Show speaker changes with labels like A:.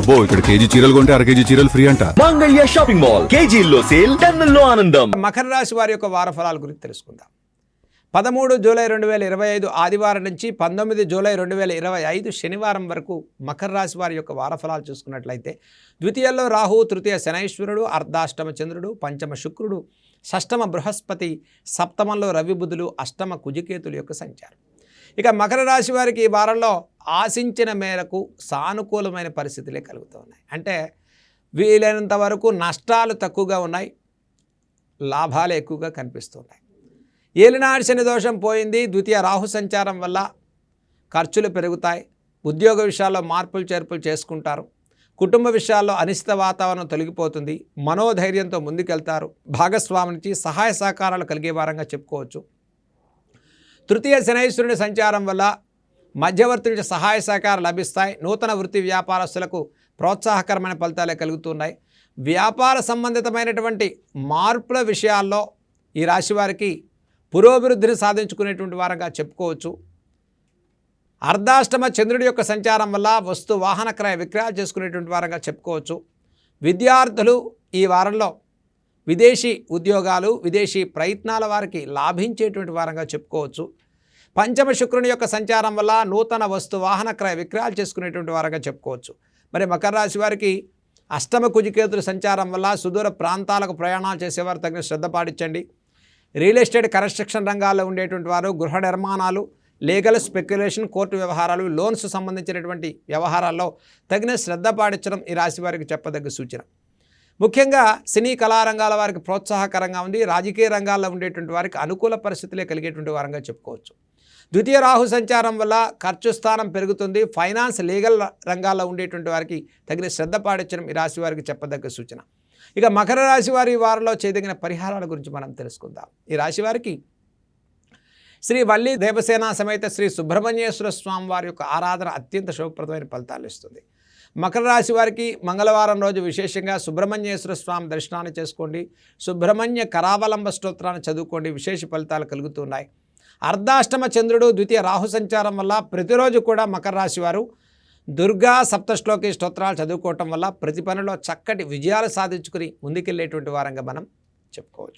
A: అబ్బో ఇక్కడ కేజీ చీరలు కొంటే అర కేజీ చీరలు ఫ్రీ అంట.
B: మంగళ్య షాపింగ్ మాల్ కేజీల్లో సేల్ టన్నుల్లో ఆనందం.
C: మకర రాశి వారి యొక్క వార ఫలాల గురించి తెలుసుకుందాం. పదమూడు జూలై రెండు వేల ఇరవై ఐదు ఆదివారం నుంచి పంతొమ్మిది జూలై రెండు వేల ఇరవై ఐదు శనివారం వరకు మకర రాశి వారి యొక్క వార ఫలాలు చూసుకున్నట్లయితే ద్వితీయంలో రాహు తృతీయ శనైశ్వరుడు అర్ధాష్టమ చంద్రుడు పంచమ శుక్రుడు షష్టమ బృహస్పతి సప్తమంలో రవి బుధులు అష్టమ కుజికేతుల యొక్క సంచారం. ఇక మకర రాశి వారికి ఈ వారంలో ఆశించిన మేరకు సానుకూలమైన పరిస్థితులే కలుగుతూ ఉన్నాయి. అంటే వీలైనంత వరకు నష్టాలు తక్కువగా ఉన్నాయి లాభాలు ఎక్కువగా కనిపిస్తున్నాయి ఏలినాడు శని దోషం పోయింది ద్వితీయ రాహు సంచారం వల్ల ఖర్చులు పెరుగుతాయి ఉద్యోగ విషయాల్లో మార్పులు చేర్పులు చేసుకుంటారు కుటుంబ విషయాల్లో అనిశ్చిత వాతావరణం తొలగిపోతుంది మనోధైర్యంతో ముందుకెళ్తారు భాగస్వామి నుంచి సహాయ సహకారాలు కలిగే వారంగా చెప్పుకోవచ్చు. తృతీయ శనైశ్వరుని సంచారం వల్ల మధ్యవర్తి సహాయ సహకారాలు లభిస్తాయి. నూతన వృత్తి వ్యాపారస్తులకు ప్రోత్సాహకరమైన ఫలితాలే కలుగుతున్నాయి. వ్యాపార సంబంధితమైనటువంటి మార్పుల విషయాల్లో ఈ రాశి వారికి పురోభివృద్ధిని సాధించుకునేటువంటి వారంగా చెప్పుకోవచ్చు. అర్ధాష్టమ చంద్రుడి యొక్క సంచారం వల్ల వస్తు వాహన క్రయ విక్రయాలు చేసుకునేటువంటి వారంగా చెప్పుకోవచ్చు. విద్యార్థులు ఈ వారంలో విదేశీ ఉద్యోగాలు విదేశీ ప్రయత్నాల వారికి లాభించేటువంటి వారంగా చెప్పుకోవచ్చు. పంచమ శుక్రుని యొక్క సంచారం వల్ల నూతన వస్తు వాహన క్రయ విక్రయాలు చేసుకునేటువంటి వారంగా చెప్పుకోవచ్చు. మరి మకర రాశి వారికి అష్టమ కుజికేతుల సంచారం వల్ల సుదూర ప్రాంతాలకు ప్రయాణాలు చేసేవారు తగిన శ్రద్ధ పాటించండి. రియల్ ఎస్టేట్ కన్స్ట్రక్షన్ రంగాల్లో ఉండేటువంటి వారు గృహ నిర్మాణాలు లీగల్ స్పెక్యులేషన్ కోర్టు వ్యవహారాలు లోన్స్ సంబంధించినటువంటి వ్యవహారాల్లో తగిన శ్రద్ధ పాటించడం ఈ రాశి వారికి చెప్పదగ్గ సూచన. ముఖ్యంగా సినీ కళారంగాల వారికి ప్రోత్సాహకరంగా ఉంది రాజకీయ రంగాల్లో ఉండేటువంటి వారికి అనుకూల పరిస్థితులే కలిగేటువంటి వారంగా చెప్పుకోవచ్చు. ద్వితీయ రాహు సంచారం వల్ల ఖర్చు స్థానం పెరుగుతుంది. ఫైనాన్స్ లీగల్ రంగాల్లో ఉండేటువంటి వారికి తగిన శ్రద్ధ పాటించడం ఈ రాశి వారికి చెప్పదగ్గ సూచన. ఇక మకర రాశి వారి వారిలో చేయదగిన పరిహారాల గురించి మనం తెలుసుకుందాం. ఈ రాశి వారికి శ్రీ వల్లి దేవసేన సమేత శ్రీ సుబ్రహ్మణ్యేశ్వర స్వామి వారి యొక్క ఆరాధన అత్యంత శుభప్రదమైన ఫలితాలు ఇస్తుంది. మకర రాశి వారికి మంగళవారం రోజు విశేషంగా సుబ్రహ్మణ్యేశ్వర స్వామి దర్శనాన్ని చేసుకోండి. సుబ్రహ్మణ్య కరావలంబ స్తోత్రాన్ని చదువుకోండి. విశేష ఫలితాలు కలుగుతున్నాయి. అర్ధాష్టమ చంద్రుడు ద్వితీయ రాహు సంచారం వల్ల ప్రతిరోజు కూడా మకర రాశి వారు దుర్గా సప్తశ్లోకి స్తోత్రాలు చదువుకోవటం వల్ల ప్రతి పనిలో చక్కటి విజయాలు సాధించుకుని ముందుకెళ్ళేటువంటి వారంగా మనం చెప్పుకోవచ్చు.